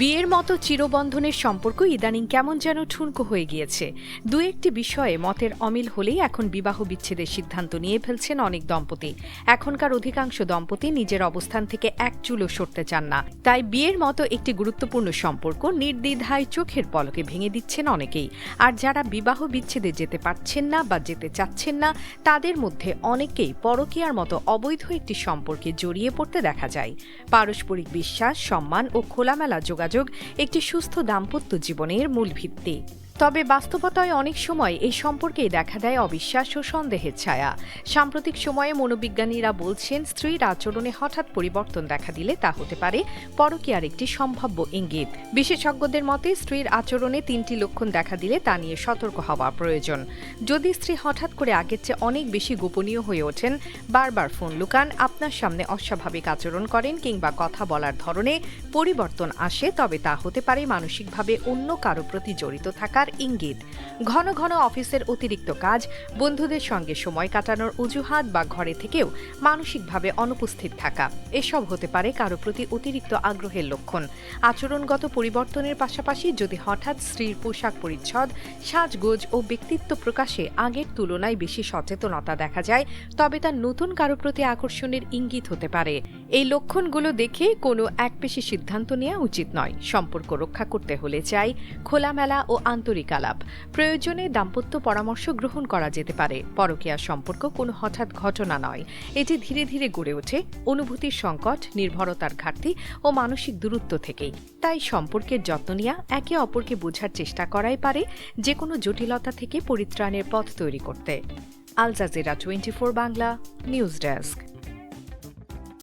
বিয়ের মতো চিরবন্ধনের সম্পর্ক ইদানিং কেমন যেন ঠুনকো হয়ে গিয়েছে। দু একটি বিষয়ে মতের অমিল হলেই এখন বিবাহ বিচ্ছেদের সিদ্ধান্ত নিয়ে ফেলছেন অনেক দম্পতি। এখনকার অধিকাংশ দম্পতি নিজের অবস্থান থেকে এক চুলো সরতে চান না। তাই বিয়ের মতো একটি গুরুত্বপূর্ণ সম্পর্ক নির্দ্বিধায় চোখের পলকে ভেঙে দিচ্ছেন অনেকেই। আর যারা বিবাহ বিচ্ছেদে যেতে পারছেন না বা যেতে চাচ্ছেন না, তাদের মধ্যে অনেকেই পরকীয়ার মতো অবৈধ একটি সম্পর্কে জড়িয়ে পড়তে দেখা যায়। পারস্পরিক বিশ্বাস, সম্মান ও খোলামেলা যোগাযোগ একটি সুস্থ দাম্পত্য জীবনের মূল ভিত্তি। তবে বাস্তবতায় অনেক সময় এই সম্পর্কেই দেখা দেয় অবিশ্বাস ও সন্দেহের ছায়া। সাম্প্রতিক সময়ে মনোবিজ্ঞানীরা বলছেন, স্ত্রীর আচরণে হঠাৎ পরিবর্তন দেখা দিলে তা হতে পারে পরকীয়ার একটি সম্ভাব্য ইঙ্গিত। বিশেষজ্ঞদের মতে, স্ত্রীর আচরণে তিনটি লক্ষণ দেখা দিলে তা নিয়ে সতর্ক হওয়া প্রয়োজন। যদি স্ত্রী হঠাৎ করে আগের চেয়ে অনেক বেশি গোপনীয় হয়ে ওঠেন, বারবার ফোন লুকান, আপনার সামনে অস্বাভাবিক আচরণ করেন কিংবা কথা বলার ধরনে পরিবর্তন আসে, তবে তা হতে পারে মানসিকভাবে অন্য কারও প্রতি জড়িত থাকার ইঙ্গিত। ঘন ঘন অফিসের অতিরিক্ত কাজ, বন্ধুদের সঙ্গে সময় কাটানোর অজুহাত বা ঘরে থেকেও মানসিকভাবে অনুপস্থিত থাকা, এসব হতে পারে কারও প্রতি অতিরিক্ত আগ্রহের লক্ষণ। আচরণগত পরিবর্তনের পাশাপাশি যদি হঠাৎ স্ত্রীর পোশাক পরিচ্ছদ, সাজগোজ ও ব্যক্তিত্ব প্রকাশে আগের তুলনায় বেশি সচেতনতা দেখা যায়, তবে তা নতুন কারও প্রতি আকর্ষণের ইঙ্গিত হতে পারে। এই লক্ষণগুলো দেখে কোনো একপেশি সিদ্ধান্ত নেওয়া উচিত নয়। সম্পর্ক রক্ষা করতে হলে চাই, খোলামেলা ও আন্তরিক আলাপ প্রয়োজনে দাম্পত্য পরামর্শ গ্রহণ করা যেতে পারে। পরকীয়া সম্পর্ক কোনো হঠাৎ ঘটনা নয়। এটি ধীরে ধীরে গড়ে ওঠে অনুভূতির সংকট, নির্ভরতার ঘাটতি ও মানসিক দূরত্ব থেকেই। তাই সম্পর্কের যত্ন নেওয়া একে অপরকে বোঝার চেষ্টা করাই পারে যে কোনো জটিলতা থেকে পরিত্রাণের পথ তৈরি করতে। আল টোয়েন্টি বাংলা নিউজ ডেস্ক।